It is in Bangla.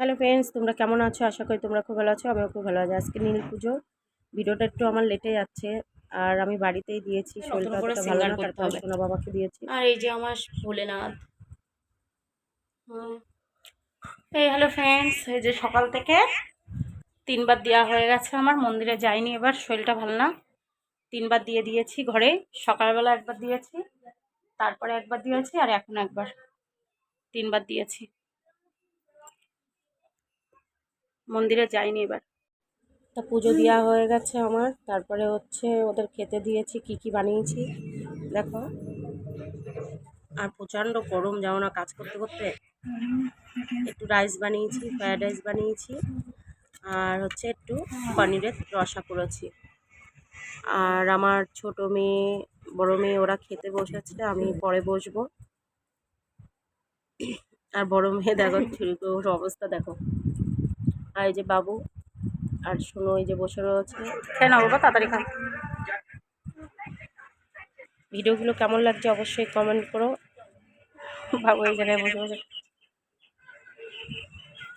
হ্যালো ফ্রেন্ডস তোমরা কেমন আছো? আশা করি তোমরা খুব ভালো আছো আমিও খুব ভালো আছি। আজকে নীল পুজো। ভিডিওটা একটু আমার লেটে যাচ্ছে আর আমি বাড়িতেই দিয়েছি শরীরটা করে ভালো না করতে সোনা বাবাকে দিয়েছি। আর এই যে আমার ভোলেনাথ। এই হ্যালো ফ্রেন্ডস এই যে সকাল থেকে তিনবার দেওয়া হয়ে গেছে আমার মন্দিরে যাইনি এবার শরীরটা ভালো না। তিনবার দিয়ে দিয়েছি ঘরে সকালবেলা একবার দিয়েছি তারপরে একবার দিয়েছি আর এখন একবার। তিনবার দিয়েছি। মন্দিরে যাইনি এবার। তা পুজো দেওয়া হয়ে গেছে আমার। তারপরে হচ্ছে ওদের খেতে দিয়েছি, কি কি বানিয়েছি, দেখো। আর প্রচণ্ড গরম যাও না, কাজ করতে করতে। একটু রাইস বানিয়েছি ফ্রায়েড রাইস বানিয়েছি। আর হচ্ছে একটু পনিরের রসা করেছি। আর আমার ছোট মেয়ে, বড় মেয়ে, ওরা খেতে বসেছে, আমি পরে বসবো। আর বড় মেয়ে, দেখো ওর অবস্থা, দেখো। আর এই যে বাবু আর শুনো এই যে বসে রয়েছে। খেয়ে নাও বাবা, তাড়াতাড়ি খাও। ভিডিওগুলো কেমন লাগছে অবশ্যই কমেন্ট করো। বাবু এই জায়গায় বসে বসে